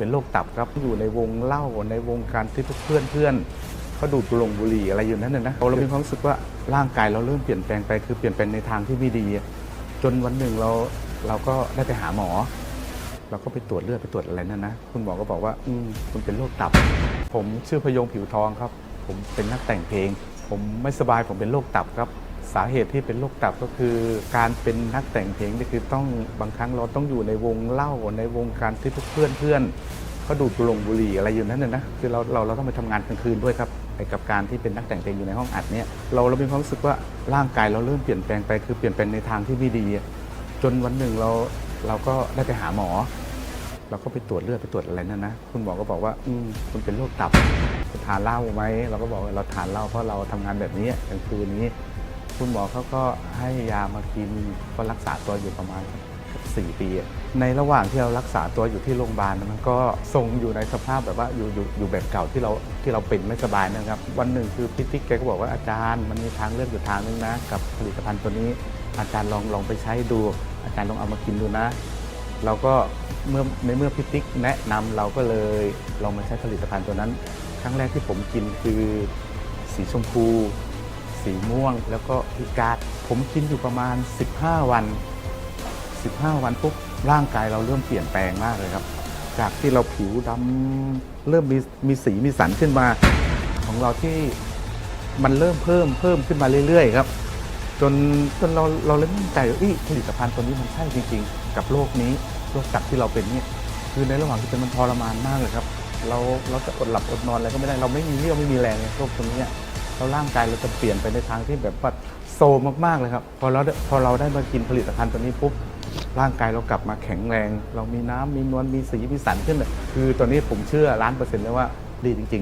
เป็นโรคตับครับอยู่ในวงเล่าในวงการที่เพื่อนเพื่อนเขาดูดบุหรงบุหรี่อะไรอยู่นั้นน่ะนะเรามีความรู้สึกว่าร่างกายเราเริ่มเปลี่ยนแปลงไปคือเปลี่ยนแปลงในทางที่ไม่ดี จนวันหนึ่งเราเราก็ได้ไปหาหมอ เราก็ไปตรวจเลือดไปตรวจอะไรนั่นนะคุณหมอก็บอกว่าอืมคุณเป็นโรคตับ ผมชื่อพยงผิวทองครับ ผมเป็นนักแต่งเพลง ผมไม่สบายผมเป็นโรคตับครับ สาเหตุที่เป็นโรคตับก็คือ การเป็นนักแต่งเพลงนี่คือต้องบางครั้งเราต้องอยู่ในวงเล่าในวงการที่เพื่อนเพื่อนเขาดูดบุหรงบุหรี่อะไรอยู่นั้นน่ะนะคือเราเราเราต้องไปทำงานกลางคืนด้วยครับกับการที่เป็นนักแต่งเพลงอยู่ในห้องอัดเนี่ยเราเรามีความรู้สึกว่าร่างกายเราเริ่มเปลี่ยนแปลงไปคือเปลี่ยนแปลงในทางที่ไม่ดี จนวันหนึ่งเราเราก็ได้ไปหาหมอ เราก็ไปตรวจเลือดไปตรวจอะไรนั่นนะคุณหมอก็บอกว่าอืมคุณเป็นโรคตับจะทานเหล้าไหมเราก็บอกว่าเราทานเหล้าเพราะเราทำงานแบบนี้กลางคืนนี้ คุณหมอเขาก็ให้ยามากินก็รักษาตัวอยู่ประมาณสักสี่ปี ในระหว่างที่เรารักษาตัวอยู่ที่โรงพยาบาลมันก็ทรงอยู่ในสภาพแบบว่าอยู่อยู่อยู่แบบเก่าที่เราที่เราเป็นไม่สบายนะครับ วันหนึ่งคือพี่ติ๊กแกก็บอกว่าอาจารย์มันมีทางเลือกอยู่ทางนึงนะ กับผลิตภัณฑ์ตัวนี้ อาจารย์ลองลองไปใช้ดู อาจารย์ลองเอามากินดูนะ เราก็เมื่อในเมื่อพิติกแนะนำเราก็เลยลองมาใช้ผลิตภัณฑ์ตัวนั้น ครั้งแรกที่ผมกินคือสีชมพู สีม่วง แล้วก็พิกาดผมกินอยู่ประมาณ 15 วัน 15 วันปุ๊บร่างกายเราเริ่มเปลี่ยนแปลงมากเลยครับ จากที่เราผิวดำเริ่มมีมีสีมีสันขึ้นมา ของเราที่มันเริ่มเพิ่มเพิ่มขึ้นมาเรื่อยๆครับ จนจนเราเราเริ่มมั่นใจว่าอ้ยผลิตภัณฑ์ตัวนี้มันใช่จริง ๆ กับโรคนี้โรคตับที่เราเป็นเนี่ยคือในระหว่างที่เป็นมันทรมานมากเลยครับ เราเราจะอดหลับอดนอนอะไรก็ไม่ได้เราไม่มีเรี่ยวไม่มีแรงเลยโรคตัวนี้ แล้วร่างกายเราจะเปลี่ยนไปในทางที่แบบว่าโซมมากๆเลยครับพอเราพอเราได้มากินผลิตภัณฑ์ตัวนี้ปุ๊บร่างกายเรากลับมาแข็งแรง เรามีน้ำมีนวลมีสีมีสันขึ้นเลยคือตอนนี้ผมเชื่อล้านเปอร์เซ็นต์เลยว่าดีจริง ๆ